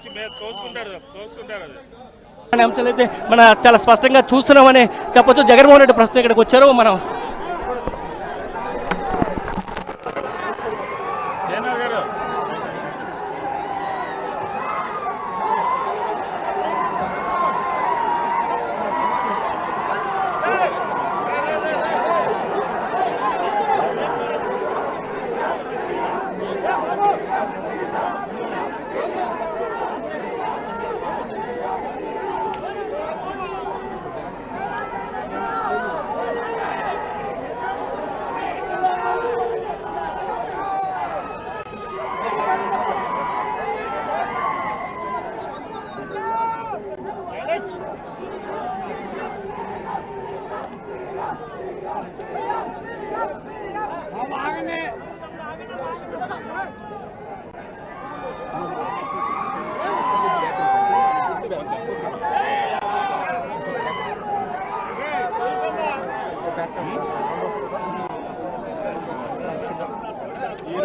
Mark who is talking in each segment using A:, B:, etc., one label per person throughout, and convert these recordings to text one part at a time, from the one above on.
A: వచ్చి మీద తోసుకుంటారు తోసుకుంటారు అది.
B: అనే అంశాలు అయితే మన చాలా స్పష్టంగా చూస్తున్నామని చెప్పొచ్చు. జగన్మోహన్ రెడ్డి ప్రస్తుతం ఇక్కడికి వచ్చారు. మనం
A: జనా గారు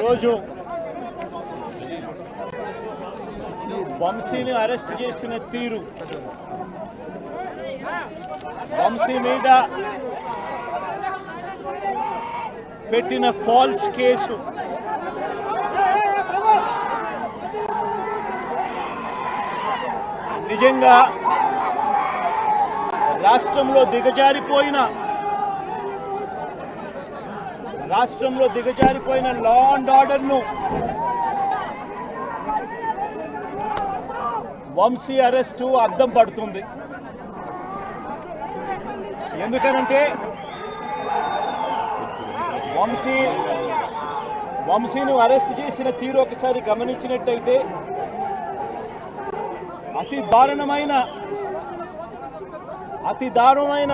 C: ఈరోజు వంశీని అరెస్ట్ చేసిన తీరు. వంశీ మీద పెట్టిన ఫాల్స్ కేసు. నిజంగా రాష్ట్రంలో దిగజారిపోయిన రాష్ట్రంలో దిగజారిపోయిన లా అండ్ ఆర్డర్ను వంశీ అరెస్టు అర్థం పడుతుంది. ఎందుకనంటే వంశీ వంశీను అరెస్ట్ చేసిన తీరు ఒకసారి గమనించినట్టయితే అతి దారుణమైన అతి దారుణమైన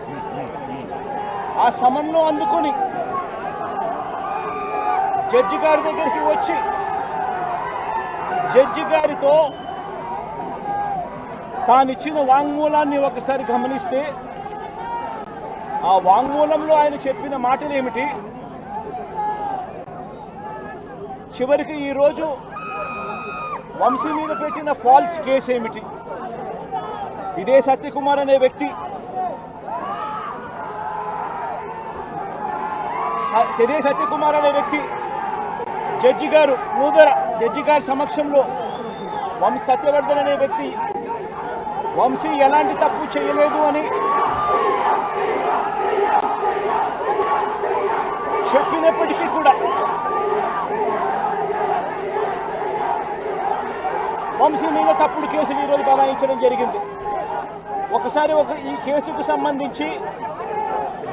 C: సమన్ను అందుకొని జడ్జి గారి దగ్గరికి వచ్చి జడ్జి గారితో తానిచ్చిన వాంగ్మూలాన్ని ఒకసారి గమనిస్తే ఆ వాంగ్మూలంలో ఆయన చెప్పిన మాటలు ఏమిటి? చివరికి ఈరోజు వంశీ మీద పెట్టిన ఫాల్స్ కేసు ఏమిటి? ఇదే సత్యకుమార్ అనే వ్యక్తి స- సత్యకుమార్ అనే వ్యక్తి జడ్జి గారు నూదర జడ్జి గారి సమక్షంలో వంశీ సత్యవర్ధన్ అనే వ్యక్తి వంశీ ఎలాంటి తప్పు చేయలేదు అని చెప్పినప్పటికీ కూడా వంశీ మీద తప్పుడు కేసులు ఈరోజు బలాయించడం జరిగింది. ఒకసారి ఒక ఈ కేసుకు సంబంధించి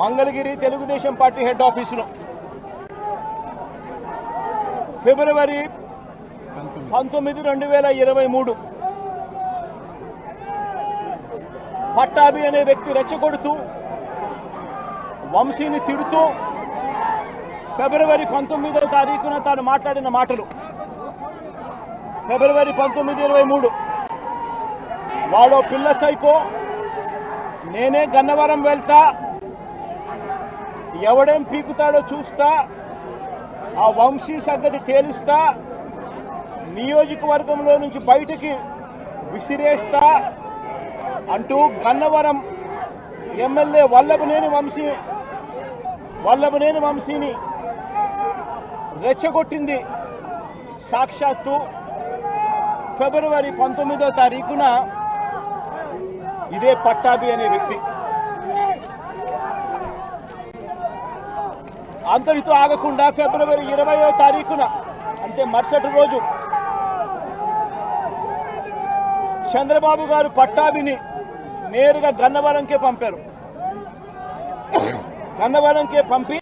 C: మంగళగిరి తెలుగుదేశం పార్టీ హెడ్ ఆఫీసులో. ఫిబ్రవరి పంతొమ్మిది రెండు వేల ఇరవై మూడు. పట్టాభి అనే వ్యక్తి రెచ్చగొడుతూ వంశీని తిడుతూ ఫిబ్రవరి పంతొమ్మిదవ తారీఖున తాను మాట్లాడిన మాటలు. ఫిబ్రవరి పంతొమ్మిది ఇరవై మూడు. వాడో పిల్ల సైకో నేనే గన్నవరం వెళ్తా ఎవడేం పీకుతాడో చూస్తా ఆ వంశీ సంగతి తేలుస్తా నియోజకవర్గంలో నుంచి బయటికి విసిరేస్తా అంటూ గన్నవరం ఎమ్మెల్యే వల్లభనేని వంశీ వల్లభనేని వంశీని రెచ్చగొట్టింది. సాక్షాత్తు ఫిబ్రవరి పంతొమ్మిదో తారీఖున ఇదే పట్టాభి అనే వ్యక్తి. అంతటితో ఆగకుండా ఫిబ్రవరి ఇరవయో తారీఖున అంటే మరుసటి రోజు చంద్రబాబు గారు పట్టాభిని నేరుగా గన్నవరంకే పంపారు. గన్నవరంకే పంపి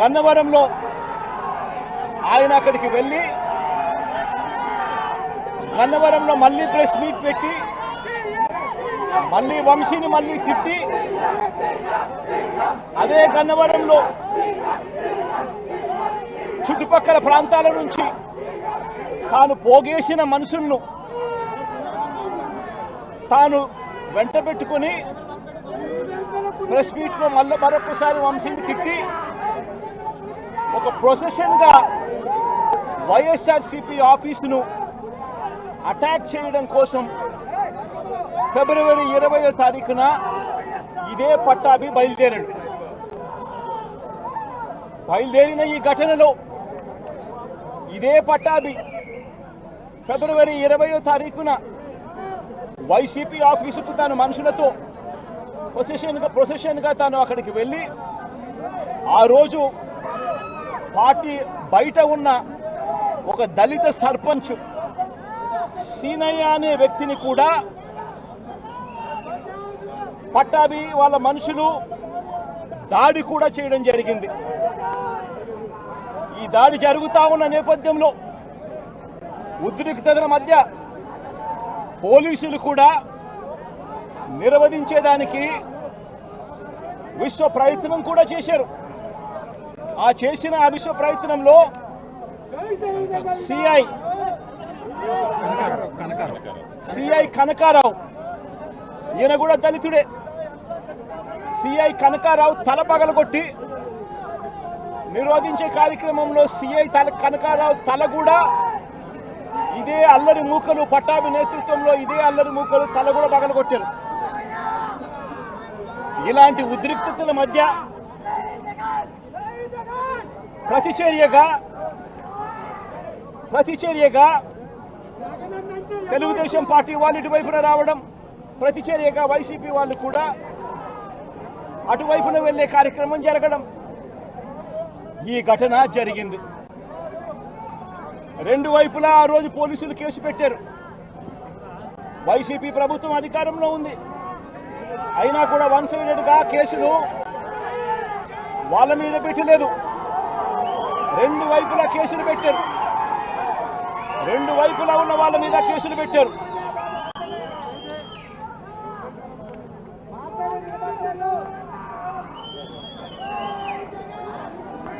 C: గన్నవరంలో ఆయన అక్కడికి వెళ్ళి గన్నవరంలో మళ్ళీ ప్రెస్ మీట్ పెట్టి మళ్ళీ వంశీని మళ్ళీ తిట్టి అదే గన్నవరంలో చుట్టుపక్కల ప్రాంతాల నుంచి తాను పోగేసిన మనుషులను తాను వెంట పెట్టుకుని ప్రెస్ మీట్లో మళ్ళీ మరొకసారి వంశీని తిట్టి ఒక ప్రొసెషన్గా వైఎస్ఆర్సిపి ఆఫీసును అటాక్ చేయడం కోసం ఫిబ్రవరి ఇరవయో తారీఖున ఇదే పట్టాభి బయలుదేరాడు. బయలుదేరిన ఈ ఘటనలో ఇదే పట్టాభి ఫిబ్రవరి ఇరవయో తారీఖున వైసీపీ ఆఫీసుకు తాను మనుషులతో ప్రొసెషన్గా ప్రొసెషన్గా తాను అక్కడికి వెళ్ళి ఆ రోజు పార్టీ బయట ఉన్న ఒక దళిత సర్పంచ్ సీనయ్య అనే వ్యక్తిని కూడా పట్టాభి వాళ్ళ మనుషులు దాడి కూడా చేయడం జరిగింది. ఈ దాడి జరుగుతా ఉన్న నేపథ్యంలో ఉద్రిక్తతల మధ్య పోలీసులు కూడా నిర్వహించేదానికి విశ్వ ప్రయత్నం కూడా చేశారు. ఆ చేసిన ఆ విశ్వ ప్రయత్నంలో సిఐ సిఐ కనకారావు. ఈయన కూడా దళితుడే. సిఐ కనకారావు తల పగలగొట్టి నిరోధించే కార్యక్రమంలో సిఐ తల కనకారావు తల కూడా ఇదే అల్లరి మూకలు పట్టాభి నేతృత్వంలో ఇదే అల్లరి మూకలు తల కూడా పగలగొట్టారు. ఇలాంటి ఉద్రిక్తతల మధ్య ప్రతిచర్యగా ప్రతిచర్యగా తెలుగుదేశం పార్టీ వాళ్ళు ఇటువైపున రావడం ప్రతిచర్యగా వైసీపీ వాళ్ళు కూడా అటువైపున వెళ్ళే కార్యక్రమం జరగడం. ఈ ఘటన జరిగింది. రెండు వైపులా ఆ రోజు పోలీసులు కేసు పెట్టారు. వైసీపీ ప్రభుత్వం అధికారంలో ఉంది. అయినా కూడా వన్ సైడెడ్గా కేసులు వాళ్ళ మీద పెట్టలేదు. రెండు వైపులా కేసులు పెట్టారు. రెండు వైపులా ఉన్న వాళ్ళ మీద కేసులు పెట్టారు.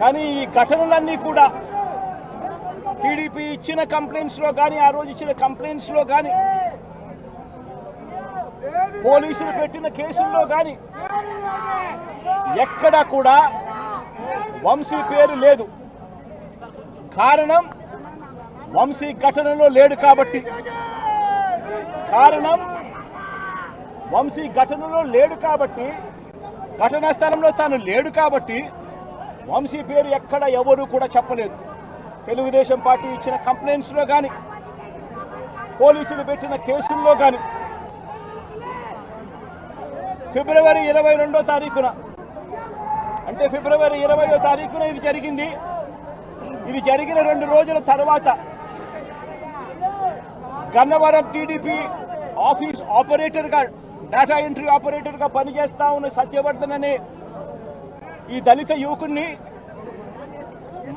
C: కానీ ఈ ఘటనలన్నీ కూడా టీడీపీ ఇచ్చిన కంప్లైంట్స్లో కానీ ఆ రోజు ఇచ్చిన కంప్లైంట్స్లో కానీ పోలీసులు పెట్టిన కేసుల్లో కానీ ఎక్కడా కూడా వంశీ పేరు లేదు. కారణం వంశీ ఘటనలో లేడు కాబట్టి. కారణం వంశీ ఘటనలో లేడు కాబట్టి ఘటనా స్థలంలో తాను లేడు కాబట్టి వంశీ పేరు ఎక్కడ ఎవరు కూడా చెప్పలేదు. తెలుగుదేశం పార్టీ ఇచ్చిన కంప్లైంట్స్లో కానీ పోలీసులు పెట్టిన కేసుల్లో కానీ ఫిబ్రవరి ఇరవై రెండో తారీఖున అంటే ఫిబ్రవరి ఇరవయో తారీఖున ఇది జరిగింది. ఇది జరిగిన రెండు రోజుల తర్వాత గన్నవరం టీడీపీ ఆఫీస్ ఆపరేటర్గా డేటా ఎంట్రీ ఆపరేటర్గా పనిచేస్తా ఉన్న సత్యవర్ధన్ అనే ఈ దళిత యువకుడిని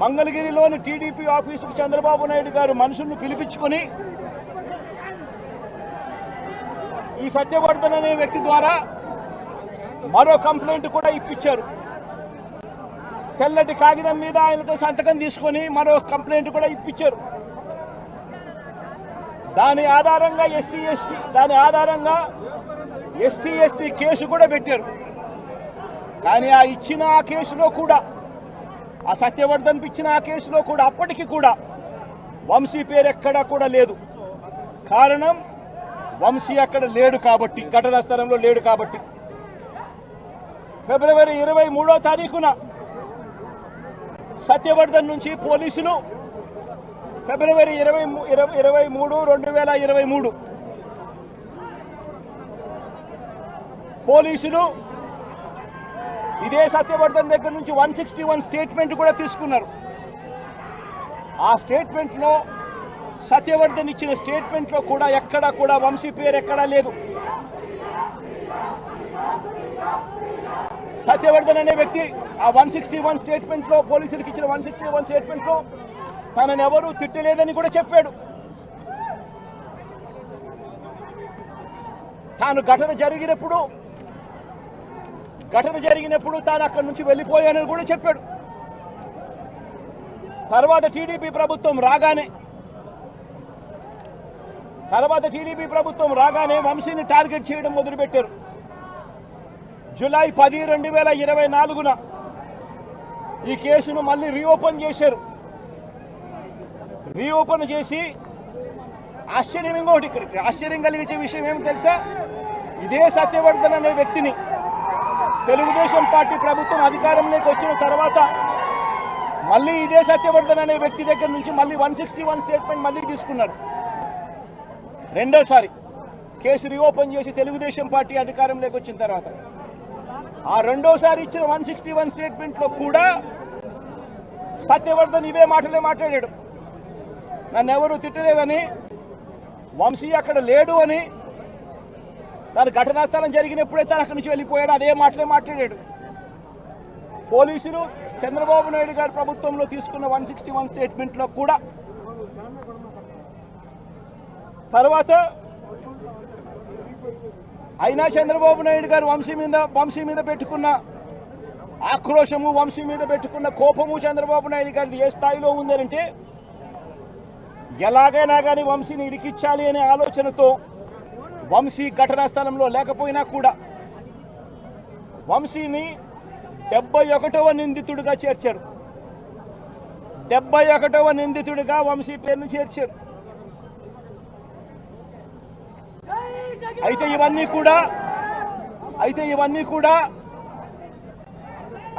C: మంగళగిరిలోని టీడీపీ ఆఫీసుకు చంద్రబాబు నాయుడు గారు మనుషులను పిలిపించుకొని ఈ సత్యవర్ధన్ అనే వ్యక్తి ద్వారా మరో కంప్లైంట్ కూడా ఇప్పించారు. తెల్లటి కాగితం మీద ఆయనతో సంతకం తీసుకొని మరో కంప్లైంట్ కూడా ఇప్పించారు. దాని ఆధారంగా ఎస్సీ ఎస్టీ దాని ఆధారంగా ఎస్టీ ఎస్టీ కేసు కూడా పెట్టారు. కానీ ఆ ఇచ్చిన ఆ కేసులో కూడా ఆ సత్యవర్ధన్ ఇచ్చిన ఆ కేసులో కూడా అప్పటికి కూడా వంశీ పేరు ఎక్కడా కూడా లేదు. కారణం వంశీ అక్కడ లేడు కాబట్టి ఘటనా స్థలంలో లేడు కాబట్టి. ఫిబ్రవరి ఇరవై మూడో తారీఖున సత్యవర్ధన్ నుంచి పోలీసులు ఫిబ్రవరి ఇరవై ఇరవై ఇరవై మూడు రెండు వేల ఇరవై మూడు పోలీసులు ఇదే సత్యవర్ధన్ దగ్గర నుంచి వన్ సిక్స్టీ వన్ స్టేట్మెంట్ కూడా తీసుకున్నారు. ఆ స్టేట్మెంట్లో సత్యవర్ధన్ ఇచ్చిన స్టేట్మెంట్లో కూడా ఎక్కడా కూడా వంశీ పేరు ఎక్కడా లేదు. సత్యవర్ధన్ అనే వ్యక్తి ఆ వన్ సిక్స్టీ వన్ స్టేట్మెంట్లో పోలీసులకు ఇచ్చిన వన్ సిక్స్టీ వన్ స్టేట్మెంట్లో తనని ఎవరూ తిట్టలేదని కూడా చెప్పాడు. తాను ఘటన జరిగినప్పుడు ఘటన జరిగినప్పుడు తాను అక్కడి నుంచి వెళ్ళిపోయానని కూడా చెప్పాడు. తర్వాత టీడీపీ ప్రభుత్వం రాగానే తర్వాత టీడీపీ ప్రభుత్వం రాగానే వంశీని టార్గెట్ చేయడం మొదలుపెట్టారు. జులై పది రెండు వేల ఇరవై నాలుగున ఈ కేసును మళ్ళీ రీఓపెన్ చేశారు. రీఓపెన్ చేసి ఆశ్చర్యం ఇంకోటి ఇక్కడికి ఆశ్చర్యం కలిగించే విషయం ఏమి తెలుసా? ఇదే సత్యవర్ధన్ అనే వ్యక్తిని తెలుగుదేశం పార్టీ ప్రభుత్వం అధికారంలోకి వచ్చిన తర్వాత మళ్ళీ ఇదే సత్యవర్ధన్ అనే వ్యక్తి దగ్గర నుంచి మళ్ళీ వన్ సిక్స్టీ వన్ స్టేట్మెంట్ మళ్ళీ తీసుకున్నారు. రెండోసారి కేసు రీఓపెన్ చేసి తెలుగుదేశం పార్టీ అధికారంలోకి వచ్చిన తర్వాత ఆ రెండోసారి ఇచ్చిన వన్ సిక్స్టీ వన్ స్టేట్మెంట్లో కూడా సత్యవర్ధన్ ఇవే మాటలే మాట్లాడాడు. నన్ను ఎవరు తిట్టలేదని వంశీ అక్కడ లేడు అని తన ఘటనా స్థలం జరిగినప్పుడే తను అక్కడి నుంచి వెళ్ళిపోయాడు. అదే మాటలే మాట్లాడాడు. పోలీసులు చంద్రబాబు నాయుడు గారి ప్రభుత్వంలో తీసుకున్న వన్ సిక్స్టీ వన్ స్టేట్మెంట్లో కూడా తర్వాత అయినా చంద్రబాబు నాయుడు గారు వంశీ మీద వంశీ మీద పెట్టుకున్న ఆక్రోశము వంశీ మీద పెట్టుకున్న కోపము చంద్రబాబు నాయుడు గారిది ఏ స్థాయిలో ఉందనంటే ఎలాగైనా కానీ వంశీని ఇరికిచ్చాలి అనే ఆలోచనతో వంశీ ఘటనా స్థలంలో లేకపోయినా కూడా వంశీని డెబ్బై ఒకటవ నిందితుడిగా చేర్చారు. డెబ్బై ఒకటవ నిందితుడిగా వంశీ పేరును చేర్చారు. అయితే ఇవన్నీ కూడా అయితే ఇవన్నీ కూడా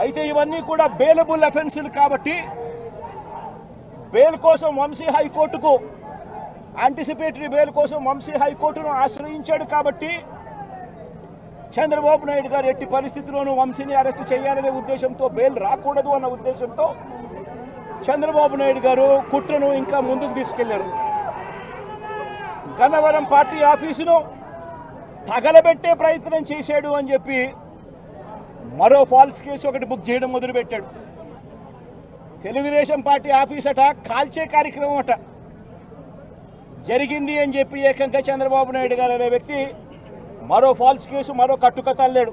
C: అయితే ఇవన్నీ కూడా బెయిలబుల్ అఫెన్సులు కాబట్టి బెయిల్ కోసం వంశీ హైకోర్టుకు యాంటిసిపేటరీ బెయిల్ కోసం వంశీ హైకోర్టును ఆశ్రయించాడు కాబట్టి చంద్రబాబు నాయుడు గారు ఎట్టి పరిస్థితిలోనూ వంశీని అరెస్ట్ చేయాలనే ఉద్దేశంతో బెయిల్ రాకూడదు అన్న ఉద్దేశంతో చంద్రబాబు నాయుడు గారు కుట్రను ఇంకా ముందుకు తీసుకెళ్ళారు. గన్నవరం పార్టీ ఆఫీసును తగలబెట్టే ప్రయత్నం చేశాడు అని చెప్పి మరో ఫాల్స్ కేసు ఒకటి బుక్ చేయడం మొదలుపెట్టాడు. తెలుగుదేశం పార్టీ ఆఫీస్ అట కాల్చే కార్యక్రమం అట. జరిగింది అని చెప్పి ఏకంగా చంద్రబాబు నాయుడు గారు అనే వ్యక్తి మరో ఫాల్స్ కేసు మరో కట్టుకథ లేడు